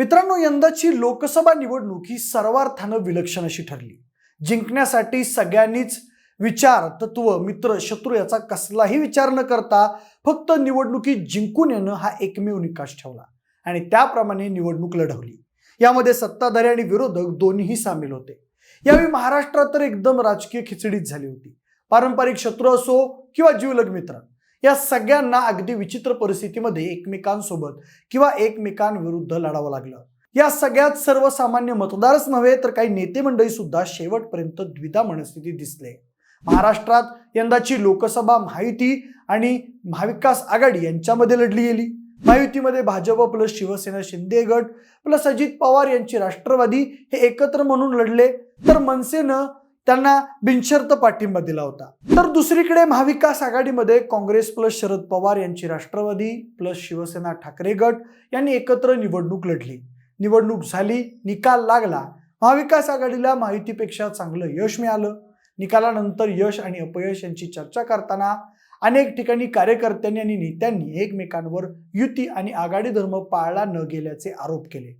मित्रांनो यंदाची लोकसभा निवडणूक ही सर्वार्थानं विलक्षण अशी ठरली. जिंकण्यासाठी सगळ्यांनीच विचार तत्व मित्र शत्रू याचा कसलाही विचार न करता फक्त निवडणुकीत जिंकून येणं हा एकमेव निकाश ठेवला आणि त्याप्रमाणे निवडणूक लढवली. यामध्ये सत्ताधारी आणि विरोधक दोन्हीही सामील होते. यावेळी महाराष्ट्रात तर एकदम राजकीय खिचडीच झाली होती. पारंपरिक शत्रू असो किंवा जीवलग मित्र या सगळ्यांना अगदी विचित्र परिस्थितीमध्ये एकमेकांसोबत किंवा एकमेकांविरुद्ध लढावं लागलं. या सगळ्यात सर्वसामान्य मतदारच नव्हे तर काही नेते मंडळी सुद्धा शेवटपर्यंत द्विधा मनस्थिती दिसले. महाराष्ट्रात यंदाची लोकसभा महायुती आणि महाविकास आघाडी यांच्यामध्ये लढली गेली. महायुतीमध्ये भाजप प्लस शिवसेना शिंदे गट प्लस अजित पवार यांची राष्ट्रवादी हे एकत्र म्हणून लढले. तर मनसेनं त्यांना बिनशर्त पाठिंबा दिला होता. तर दुसरीकडे महाविकास आघाडीमध्ये काँग्रेस प्लस शरद पवार यांची राष्ट्रवादी प्लस शिवसेना ठाकरे गट यांनी एकत्र निवडणूक लढली. निवडणूक झाली निकाल लागला. महाविकास आघाडीला माहितीपेक्षा चांगलं यश मिळालं. निकालानंतर यश आणि अपयश यांची चर्चा करताना अनेक ठिकाणी कार्यकर्त्यांनी आणि नेत्यांनी एकमेकांवर युती आणि आघाडी धर्म पाळला न गेल्याचे आरोप केले.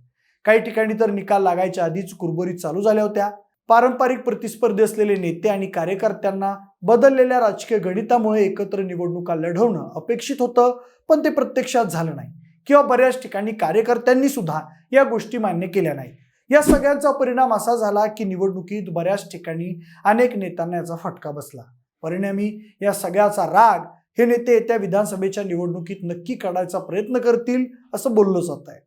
काही ठिकाणी तर निकाल लागायच्या आधीच कुरबुरी चालू झाल्या होत्या. पारंपरिक प्रतिस्पर्धी असलेले नेते आणि कार्यकर्त्यांना बदललेल्या राजकीय गणितामुळे एकत्र निवडणुका लढवणं अपेक्षित होतं पण ते प्रत्यक्षात झालं नाही. किंवा बऱ्याच ठिकाणी कार्यकर्त्यांनी सुद्धा या गोष्टी मान्य केल्या नाही या सगळ्यांचा परिणाम असा झाला की निवडणुकीत बऱ्याच ठिकाणी अनेक नेत्यांना याचा फटका बसला. परिणामी या सगळ्याचा राग हे नेते येत्या विधानसभेच्या निवडणुकीत नक्की काढायचा प्रयत्न करतील असं बोललं जात आहे.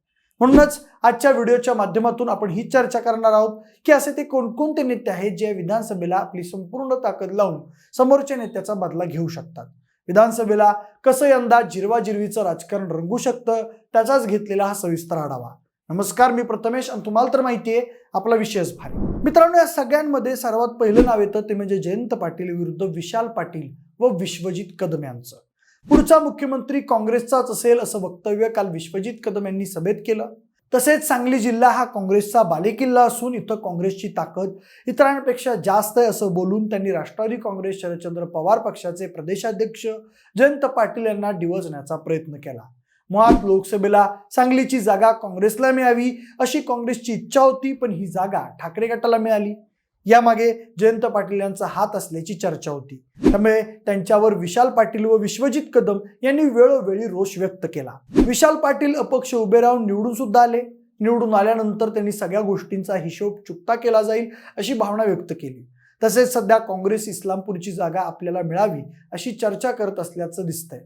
म्हणूनच आजच्या व्हिडिओच्या माध्यमातून आपण ही चर्चा करणार आहोत की असे ते कोणकोणते नेते आहेत जे विधानसभेला आपली संपूर्ण ताकद लावून समोरच्या नेत्याचा बदला घेऊ शकतात? विधानसभेला कसं यंदा जिरवाजिरवीचं राजकारण रंगू शकतं? त्याचाच घेतलेला हा सविस्तर आढावा. नमस्कार मी प्रथमेश आणि तुम्हाला तर माहिती आहे आपला विषयच भारी. मित्रांनो या सगळ्यांमध्ये सर्वात पहिलं नाव येतं ते म्हणजे जयंत पाटील विरुद्ध विशाल पाटील व विश्वजित कदम यांचं. पुढचा मुख्यमंत्री काँग्रेसचाच असेल असं वक्तव्य काल विश्वजित कदम यांनी सभेत केलं. तसेच सांगली जिल्हा हा काँग्रेसचा बालेकिल्ला असून इथं काँग्रेसची ताकद इतरांपेक्षा जास्त आहे असं बोलून त्यांनी राष्ट्रवादी काँग्रेस शरदचंद्र पवार पक्षाचे प्रदेशाध्यक्ष जयंत पाटील यांना डिवचण्याचा प्रयत्न केला. मुळात लोकसभेला सांगलीची जागा काँग्रेसला मिळावी अशी काँग्रेसची इच्छा होती पण ही जागा ठाकरे गटाला मिळाली. यामागे जयंत पाटील यांचा हात असल्याची चर्चा होती. त्यामुळे त्यांच्यावर विशाल पाटील व विश्वजित कदम यांनी वेळोवेळी रोष व्यक्त केला. विशाल पाटील अपक्ष उभे राहून निवडून सुद्धा आले. निवडून आल्यानंतर त्यांनी सगळ्या गोष्टींचा हिशोब चुकता केला जाईल अशी भावना व्यक्त केली. तसेच सध्या काँग्रेस इस्लामपूरची जागा आपल्याला मिळावी अशी चर्चा करत असल्याचं दिसतंय.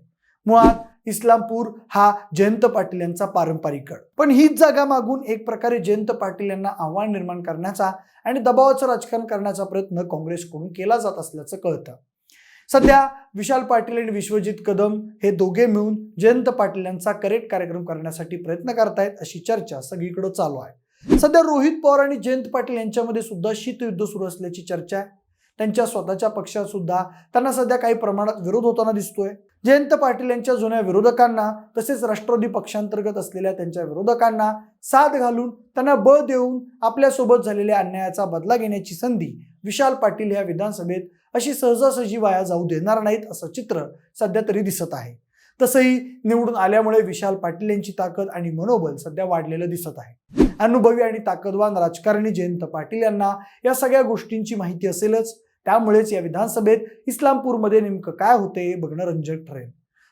मुळात इस्लामपूर हा जयंत पाटील यांचा पारंपरिक गड. पण हीच जागा मागून एक प्रकारे जयंत पाटील यांना आव्हान निर्माण करण्याचा आणि दबावाचं राजकारण करण्याचा प्रयत्न काँग्रेसकडून केला जात असल्याचं कळतं. सध्या विशाल पाटील आणि विश्वजित कदम हे दोघे मिळून जयंत पाटील यांचा करेक्ट कार्यक्रम करण्यासाठी प्रयत्न करतायत अशी चर्चा सगळीकडे चालू आहे. सध्या रोहित पवार आणि जयंत पाटील यांच्यामध्ये सुद्धा शीतयुद्ध सुरू असल्याची चर्चा आहे. त्यांच्या स्वतःच्या पक्षात सुद्धा त्यांना सध्या काही प्रमाणात विरोध होताना दिसतोय. जयंत पाटील यांच्या जुन्या विरोधकांना तसेच राष्ट्रवादी पक्षांतर्गत असलेल्या त्यांच्या विरोधकांना साथ घालून त्यांना बळ देऊन आपल्यासोबत झालेल्या अन्यायाचा बदला घेण्याची संधी विशाल पाटील या विधानसभेत अशी सहजासहजी वाया जाऊ देणार नाहीत असं चित्र सध्या तरी दिसत आहे. तसंही निवडून आल्यामुळे विशाल पाटील यांची ताकद आणि मनोबल सध्या वाढलेलं दिसत आहे. अनुभवी आणि ताकदवान राजकारणी जयंत पाटील यांना या सगळ्या गोष्टींची माहिती असेलच त्यामुळेच या विधानसभेत इस्लामपूरमध्ये नेमकं काय होते हे बघणं रंजक ठरेल.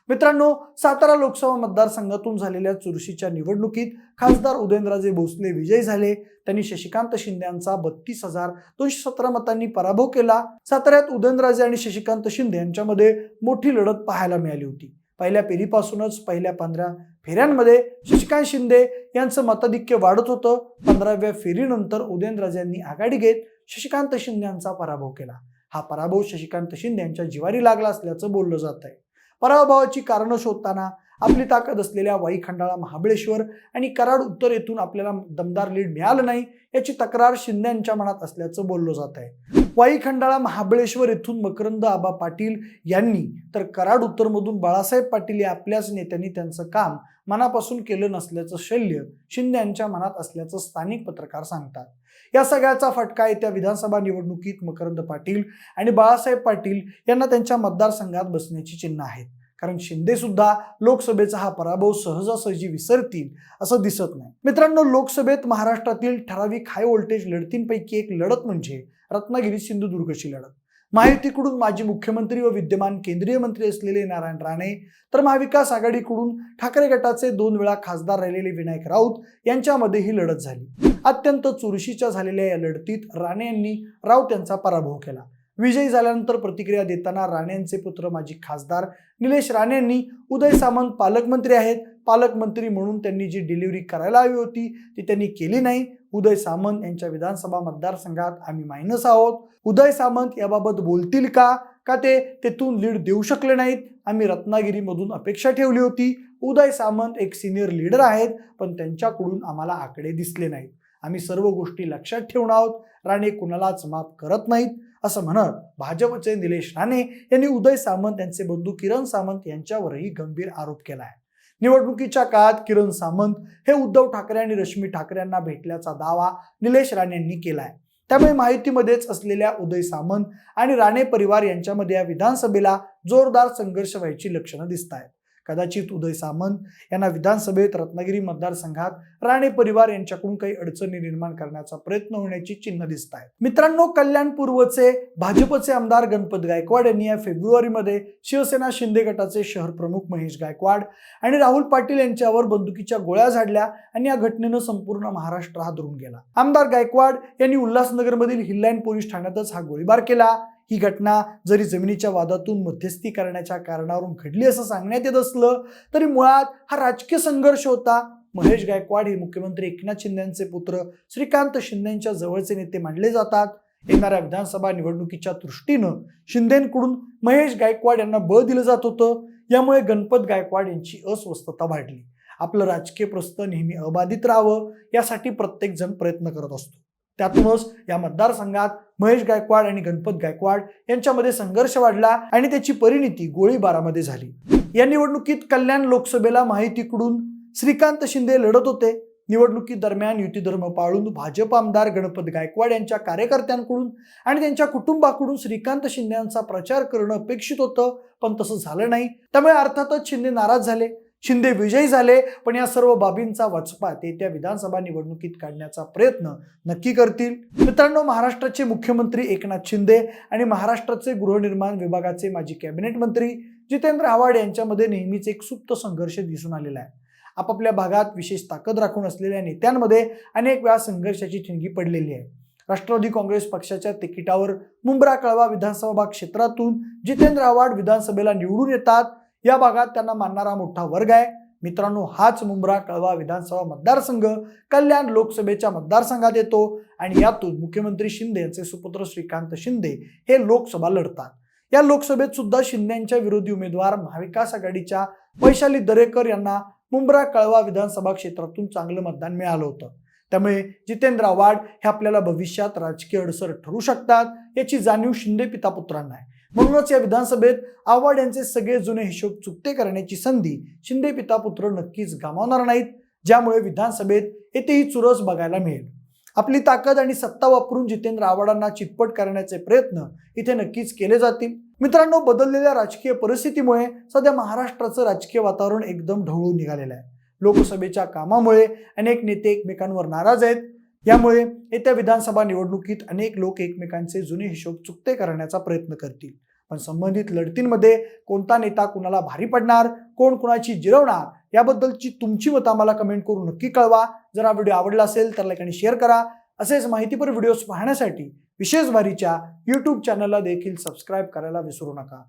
मित्रांनो सातारा लोकसभा मतदारसंघातून झालेल्या चुरशीच्या निवडणुकीत खासदार उदयनराजे भोसले विजयी झाले. त्यांनी शशिकांत शिंदे यांचा बत्तीस हजार दोनशे सतरा मतांनी पराभव केला. साताऱ्यात उदयनराजे आणि शशिकांत शिंदे यांच्यामध्ये मोठी लढत पाहायला मिळाली होती. पहिल्या फेरीपासूनच पहिल्या पंधरा फेऱ्यांमध्ये शशिकांत शिंदे यांचं मताधिक्य वाढत होतं. पंधराव्या फेरीनंतर उदयनराजे यांनी आघाडी घेत शशिकांत शिंदे यांचा पराभव केला. हा पराभव शशिकांत शिंदे यांच्या जिवारी लागला असल्याचं बोललं जात आहे पराभवाची कारणं शोधताना आपली ताकद असलेल्या वाई खंडाळा महाबळेश्वर आणि कराड उत्तर येथून आपल्याला दमदार लीड मिळालं नाही याची तक्रार शिंदे यांच्या मनात असल्याचं बोललं जात आहे. वाई खंडाळा महाबळेश्वर येथून मकरंद आबा पाटील यांनी तर कराड उत्तरमधून बाळासाहेब पाटील या आपल्याच नेत्यांनी त्यांचं काम मनापासून केलं नसल्याचं शल्य शिंदे यांच्या मनात असल्याचं स्थानिक पत्रकार सांगतात. या सगळ्याचा फटका येत्या विधानसभा निवडणुकीत मकरंद पाटील आणि बाळासाहेब पाटील यांना त्यांच्या मतदारसंघात बसण्याची चिन्ह आहेत. कारण शिंदे सुद्धा लोकसभेचा हा पराभव सहजासहजी विसरतील असं दिसत नाही. मित्रांनो लोकसभेत महाराष्ट्रातील ठराविक हाय व्होल्टेज लढतींपैकी एक लढत म्हणजे रत्नागिरी सिंधुदुर्गची लढत. महायुतीकडून माजी मुख्यमंत्री व विद्यमान केंद्रीय मंत्री असलेले नारायण राणे तर महाविकास आघाडीकडून ठाकरे गटाचे दोन वेळा खासदार राहिलेले विनायक राऊत यांच्यामध्ये ही लढत झाली. अत्यंत चुरशीच्या झालेल्या या लढतीत राणे यांनी राऊत यांचा पराभव केला. विजयी झाल्यानंतर प्रतिक्रिया देताना राणेंचे पुत्र माजी खासदार निलेश राणे यांनी उदय सामंत पालकमंत्री आहेत. पालकमंत्री म्हणून त्यांनी जी डिलिव्हरी करायला हवी होती ती त्यांनी केली नाही. उदय सामंत यांच्या विधानसभा मतदारसंघात आम्ही मायनस आहोत. उदय सामंत याबाबत बोलतील का? का ते तेथून लीड देऊ शकले नाहीत? आम्ही रत्नागिरीमधून अपेक्षा ठेवली होती. उदय सामंत एक सिनियर लीडर आहेत पण त्यांच्याकडून आम्हाला आकडे दिसले नाहीत. आम्ही सर्व गोष्टी लक्षात ठेवून आहोत. राणे कुणालाच माफ करत नाहीत. असं म्हणत भाजपचे निलेश राणे यांनी उदय सामंत यांचे बंधू किरण सामंत यांच्यावरही गंभीर आरोप केला आहे निवडणुकीच्या काळात किरण सामंत हे उद्धव ठाकरे आणि रश्मी ठाकरे यांना भेटल्याचा दावा निलेश राणे यांनी केला आहे त्यामुळे माहितीमध्येच असलेल्या उदय सामंत आणि राणे परिवार यांच्यामध्ये या विधानसभेला जोरदार संघर्ष व्हायची लक्षणं दिसत आहेत कदाचित उदय सामंत यांना विधानसभेत रत्नागिरी मतदारसंघात राणे परिवार यांच्याकडून काही अडचणी निर्माण करण्याचा प्रयत्न होण्याची चिन्ह दिसत आहेत. मित्रांनो कल्याण पूर्वचे भाजपचे आमदार गणपत गायकवाड यांनी या फेब्रुवारीमध्ये शिवसेना शिंदे गटाचे शहर प्रमुख महेश गायकवाड आणि राहुल पाटील यांच्यावर बंदुकीच्या गोळ्या झाडल्या आणि या घटनेनं संपूर्ण महाराष्ट्र हादरून गेला. आमदार गायकवाड यांनी उल्हासनगरमधील हिल्लाईन पोलीस ठाण्यातच हा गोळीबार केला. ही घटना जरी जमिनीच्या वादातून मध्यस्थी करण्याच्या कारणावरून घडली असं सांगण्यात येत असलं तरी मुळात हा राजकीय संघर्ष होता. महेश गायकवाड हे मुख्यमंत्री एकनाथ शिंदेचे पुत्र श्रीकांत शिंदेच्या जवळचे नेते मानले जातात. येणाऱ्या विधानसभा निवडणुकीच्या दृष्टीनं शिंदेकडून महेश गायकवाड यांना बळ दिलं जात होतं. यामुळे गणपत गायकवाड यांची अस्वस्थता वाढली. आपलं राजकीय प्रस्थ नेहमी अबाधित राहावं यासाठी प्रत्येकजण प्रयत्न करत असतो. त्यातूनच या मतदारसंघात महेश गायकवाड आणि गणपत गायकवाड यांच्यामध्ये संघर्ष वाढला आणि त्याची परिणिती गोळीबारामध्ये झाली. या निवडणुकीत कल्याण लोकसभेला माहितीकडून श्रीकांत शिंदे लढत होते. निवडणुकी दरम्यान युती धर्म पाळून भाजप आमदार गणपत गायकवाड यांच्या कार्यकर्त्यांकडून आणि त्यांच्या कुटुंबाकडून श्रीकांत शिंदे यांचा प्रचार करणं अपेक्षित होतं पण तसं झालं नाही. त्यामुळे अर्थातच शिंदे नाराज झाले. शिंदे विजयी झाले पण या सर्व बाबींचा वचपा ते त्या विधानसभा निवडणुकीत काढण्याचा प्रयत्न नक्की करतील. मित्रांनो महाराष्ट्राचे मुख्यमंत्री एकनाथ शिंदे आणि महाराष्ट्राचे गृहनिर्माण विभागाचे माजी कॅबिनेट मंत्री जितेंद्र आव्हाड यांच्यामध्ये नेहमीच एक सुप्त संघर्ष दिसून आलेला आहे. आपापल्या भागात विशेष ताकद राखून असलेल्या नेत्यांमध्ये अनेक वेळा संघर्षाची ठिणगी पडलेली आहे. राष्ट्रवादी काँग्रेस पक्षाच्या तिकिटावर मुंब्रा कळवा विधानसभा क्षेत्रातून जितेंद्र आव्हाड विधानसभेला निवडून येतात. या भागात त्यांना मानणारा मोठा वर्ग आहे. मित्रांनो हाच मुंब्रा कळवा विधानसभा मतदारसंघ कल्याण लोकसभेच्या मतदारसंघात येतो आणि यातून मुख्यमंत्री शिंदे यांचे सुपुत्र श्रीकांत शिंदे हे लोकसभा लढतात. या लोकसभेत सुद्धा शिंदेच्या विरोधी उमेदवार महाविकास आघाडीच्या वैशाली दरेकर यांना मुंब्रा कळवा विधानसभा क्षेत्रातून चांगलं मतदान मिळालं होतं. त्यामुळे जितेंद्र आव्हाड हे आपल्याला भविष्यात राजकीय अडसर ठरू शकतात याची जाणीव शिंदे पितापुत्रांना आहे. म्हणूनच या विधानसभेत आव्हाड यांचे सगळे जुने हिशोब चुकते करण्याची संधी शिंदे पिता पुत्र नक्कीच गमावणार नाहीत ज्यामुळे विधानसभेत येथेही चुरस बघायला मिळेल. आपली ताकद आणि सत्ता वापरून जितेंद्र आव्हाडांना चितपट करण्याचे प्रयत्न इथे नक्कीच केले जातील. मित्रांनो बदललेल्या राजकीय परिस्थितीमुळे सध्या महाराष्ट्राचं राजकीय वातावरण एकदम ढवळून निघालेलं आहे. लोकसभेच्या कामामुळे अनेक नेते एकमेकांवर नाराज आहेत. यामुळे येत्या विधानसभा निवडणुकीत अनेक लोक एकमेकांचे जुने हिशोब चुकते करण्याचा प्रयत्न करतील. पण संबंधित लढतींमध्ये कोणता नेता कुणाला भारी पडणार कोण कुणाची जिरवणार याबद्दलची तुमची मतं आम्हाला कमेंट करून नक्की कळवा. जर हा व्हिडिओ आवडला असेल तर लाईक आणि शेअर करा. असेच माहितीपर व्हिडिओज पाहण्यासाठी विशेष भारीच्या यूट्यूब चॅनलला देखील सबस्क्राईब करायला विसरू नका.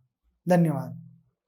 धन्यवाद.